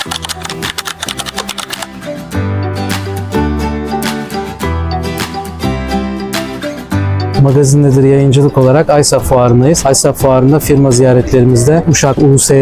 Thank you. Magazindedir yayıncılık olarak Aysa Fuarı'ndayız. Aysa Fuarı'nda firma ziyaretlerimizde Uşak USD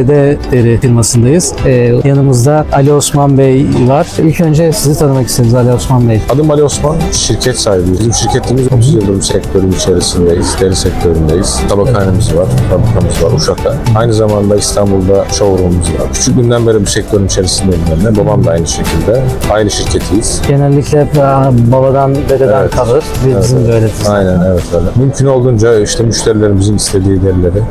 deri firmasındayız. Ee, yanımızda Ali Osman Bey var. İlk önce sizi tanımak isteriz Ali Osman Bey. Adım Ali Osman, şirket sahibiyiz. Bizim şirketimiz 30 yıldır sektörün içerisindeyiz. Deri sektöründeyiz. Tabakhanemiz var, fabrikamız var Uşak'ta. Aynı zamanda İstanbul'da showroom'umuz var. Küçüklüğümden beri bu sektörün içerisindeyim ben de. Babam da aynı şekilde. Aynı şirketiyiz. Genellikle hep aa, babadan, dededen Evet. kalır. Bizim de öyledir. Aynen evet öyle. Mümkün olduğunca işte müşterilerimizin istediği derileri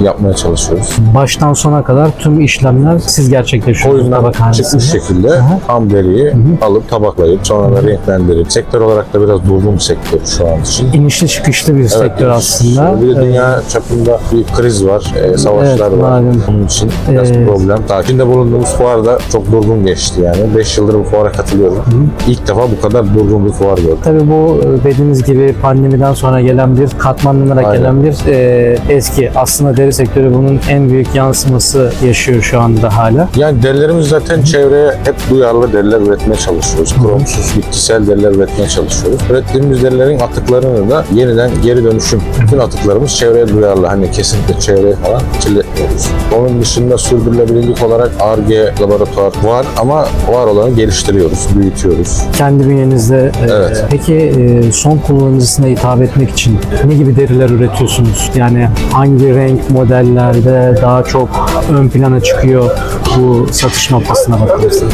yapmaya çalışıyoruz. Baştan sona kadar tüm işlemler siz gerçekleşiyorsunuz Koyundan çıkmış şekilde ham deriyi alıp tabaklayıp sonra da renklendirip sektör olarak da biraz durgun bir sektör şu an için. İnişli çıkışlı bir sektör evet. aslında. Bir de dünya çapında bir kriz var, e, savaşlar Evet, var. malum. Onun için biraz Evet. problem. İçinde bulunduğumuz fuar da çok durgun geçti yani. 5 yıldır bu fuara katılıyorum. İlk defa bu kadar durgun bir fuar gördüm. Tabii bu e, dediğiniz gibi pandemiden sonra gelen bir katmanlanarak Aynen. gelen bir e, eski. Aslında deri sektörü bunun en büyük yansıması yaşıyor şu anda hala. Yani derilerimiz zaten çevreye hep duyarlı deriler üretmeye çalışıyoruz. Kromsuz, bitkisel deriler üretmeye çalışıyoruz. Ürettiğimiz derilerin atıklarını da yeniden geri dönüşüm. Bütün atıklarımız çevreye duyarlı. Hani kesinlikle çevreye falan kirletmiyoruz. Onun dışında sürdürülebilirlik olarak ARGE laboratuvar var ama var olanı geliştiriyoruz, büyütüyoruz. Kendi bünyenizde. e, Evet. Peki e, son kullanıcısına hitap etmek için ne gibi deriler üretiyorsunuz? Yani hangi renk modellerde daha çok ön plana çıkıyor bu satış noktasına bakılırsa?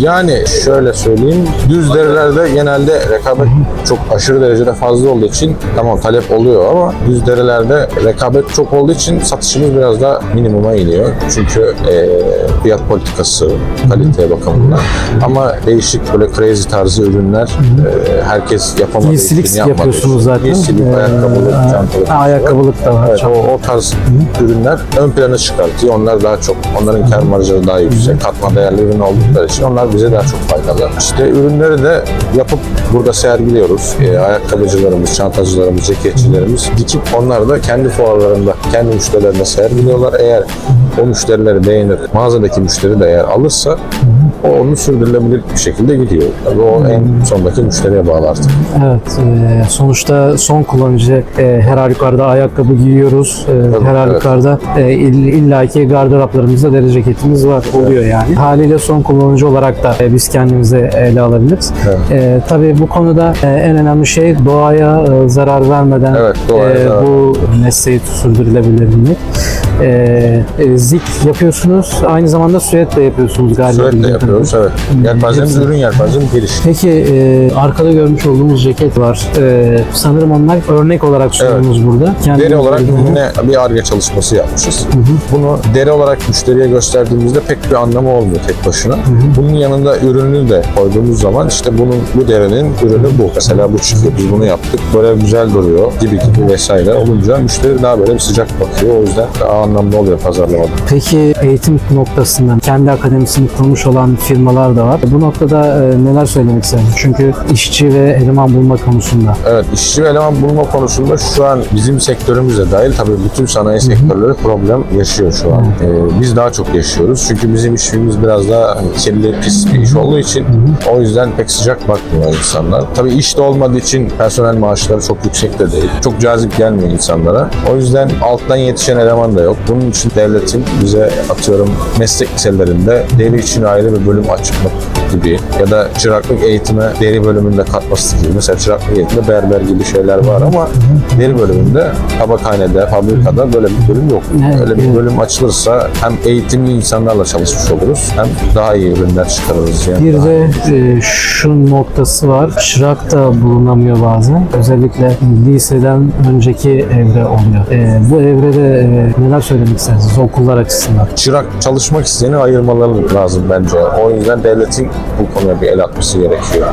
Yani şöyle söyleyeyim, düz derilerde genelde rekabet çok aşırı derecede fazla olduğu için tamam talep oluyor ama düz derilerde rekabet çok olduğu için satışımız biraz da minimuma iniyor. Çünkü e, fiyat politikası, kalite bakımından. Ama değişik böyle crazy tarzı ürünler e, herkes yapamadığı için için. Zaten. Giysilik, Ee, ayakkabılık, çantalık. ayakkabılık da var. Evet, o, o tarz ürünler ön plana çıkartıyor. Onlar daha çok, onların kar marjları daha yüksek. Katma değerli ürün oldukları için onlar bize daha çok faydalı. İşte ürünleri de yapıp burada sergiliyoruz. Ee, ayakkabıcılarımız, çantacılarımız, ceketçilerimiz dikip onlar da kendi fuarlarında, kendi müşterilerine sergiliyorlar. Eğer o müşterileri beğenir, mağazadaki müşteri de eğer alırsa o onu sürdürülebilir bir şekilde gidiyor. Tabii o en sondaki müşteriye bağlı artık. Evet, e, sonuçta son kullanıcı e, her halükarda ayakkabı giyiyoruz. E, Tabii, her evet. halükarda e, ill- illaki gardıroplarımızda deri ceketimiz var, oluyor yani. Haliyle son kullanıcı olarak da e, biz kendimize ele alabiliriz. Evet. E, tabii bu konuda e, en önemli şey doğaya e, zarar vermeden Evet, doğaya e, zarar bu mesleği sürdürülebilirlik. E, e, zik yapıyorsunuz, aynı zamanda süet de yapıyorsunuz galiba. Sürekli bildiğim yapıyoruz evet. Yelpazemiz Hepsi. ürün yelpazemiz geniş. Peki e, arkada görmüş olduğumuz ceket var. E, sanırım onlar örnek olarak sunduğumuz burada. Kendi Deri olarak yine bir arge çalışması yapmışız. Bunu deri olarak müşteriye gösterdiğimizde pek bir anlamı olmuyor tek başına. Bunun yanında ürünü de koyduğumuz zaman işte bunun bu derinin ürünü bu. Mesela bu çıkıyor biz bunu yaptık. Böyle güzel duruyor gibi gibi vesaire olunca müşteri daha böyle bir sıcak bakıyor. O yüzden daha anlamlı oluyor pazarlamada. Peki eğitim noktasından kendi akademisini kurmuş olan firmalar da var. Bu noktada e, neler söylemek isterim? Çünkü işçi ve eleman bulma konusunda. Evet, işçi ve eleman bulma konusunda şu an bizim sektörümüz de dahil tabii bütün sanayi sektörleri problem yaşıyor şu an. Ee, biz daha çok yaşıyoruz çünkü bizim işimiz biraz daha hani kirli, pis bir iş olduğu için o yüzden pek sıcak bakmıyor insanlar. Tabii iş de olmadığı için personel maaşları çok yüksek de değil. Çok cazip gelmiyor insanlara. O yüzden alttan yetişen eleman da yok. Bunun için devletin bize atıyorum meslek liselerinde deri için ayrı bir bölüm açmak gibi ya da çıraklık eğitime deri bölümünde katması gibi. Mesela çıraklık eğitimde berber gibi şeyler var ama deri bölümünde tabakhanede, fabrikada böyle bir bölüm yok. Evet, Öyle bir bölüm açılırsa hem eğitimli insanlarla çalışmış oluruz hem daha iyi ürünler çıkarırız. Yani Bir de e, şu noktası var. Çırak da bulunamıyor bazen. Özellikle liseden önceki evre oluyor. E, bu evrede e, neler söylemek istersiniz okullar açısından? çırak çalışmak isteyeni ayırmaları lazım bence. O yüzden devletin bu konuya bir el atması gerekiyor.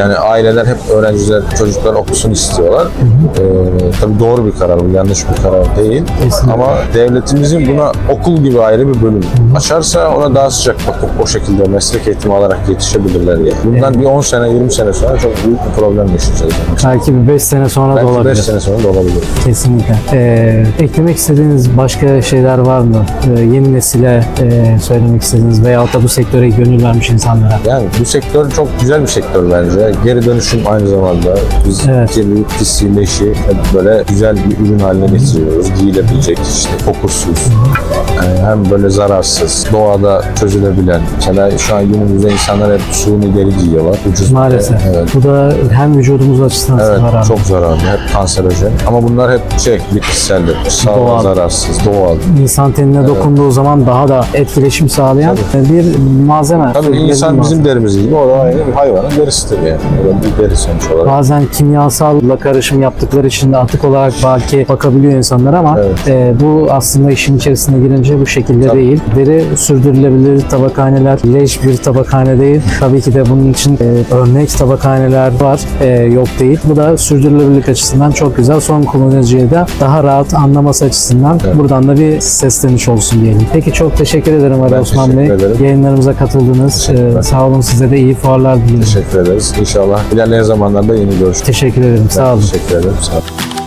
Yani aileler hep öğrenciler, çocuklar okusun istiyorlar. Ee, tabii doğru bir karar, bu yanlış bir karar değil. Kesinlikle. Ama devletimizin buna okul gibi ayrı bir bölüm açarsa ona daha sıcak bakıp o şekilde meslek eğitimi alarak yetişebilirler yani. Bundan bir 10 sene, 20 sene sonra çok büyük bir problem yaşayacağız. Belki bir 5 sene sonra da Belki olabilir. 5 sene sonra da olabilir. Kesinlikle. Ee, eklemek istediğiniz başka şeyler var mı? Ee, yeni nesile e, söylemek istediğiniz veyahut da bu sektöre gönül vermiş insanlara. Yani bu sektör çok güzel bir sektör bence. Geri dönüşüm aynı zamanda. Biz Evet. kirli, pisliği, leşi hep böyle güzel bir ürün haline getiriyoruz. Giyilebilecek işte kokusuz. Yani hem böyle zararsız, doğada çözülebilen. Mesela şu an günümüzde insanlar hep suni deri giyiyorlar. Ucuz. Maalesef. Evet. Bu da hem vücudumuz açısından Evet, zararlı. çok zararlı. Hep kanserojen. Ama bunlar hep şey, bitkiseldir. Sağlığa Doğal. zararsız, doğal. İnsan tenine dokunduğu zaman daha da etkileşim sağlayan bir malzeme. Tabii insan malzeme. Bizim derimiz gibi, o da aynı bir hayvanın derisidir yani. O da bir deri sonuç olarak. Bazen kimyasalla karışım yaptıkları için de atık olarak belki bakabiliyor insanlar ama Evet. e, bu aslında işin içerisine girince bu şekilde Tabii. değil. Deri sürdürülebilir tabakhaneler, leş bir tabakhane değil. Tabii ki de bunun için e, örnek tabakhaneler var, e, yok değil. Bu da sürdürülebilirlik açısından çok güzel. Son kullanıcıya da daha rahat anlaması açısından Evet. buradan da bir sesleniş olsun diyelim. Peki çok teşekkür ederim Ali Ben Osman Bey. ederim. Yayınlarımıza katıldınız. Teşekkürler. E, sağ olun size de iyi fuarlar diliyorum. Teşekkür ederiz. İnşallah ilerleyen zamanlarda yeni görüşürüz. Teşekkür ederim. Sağ olun. Teşekkür ederim. Sağ olun.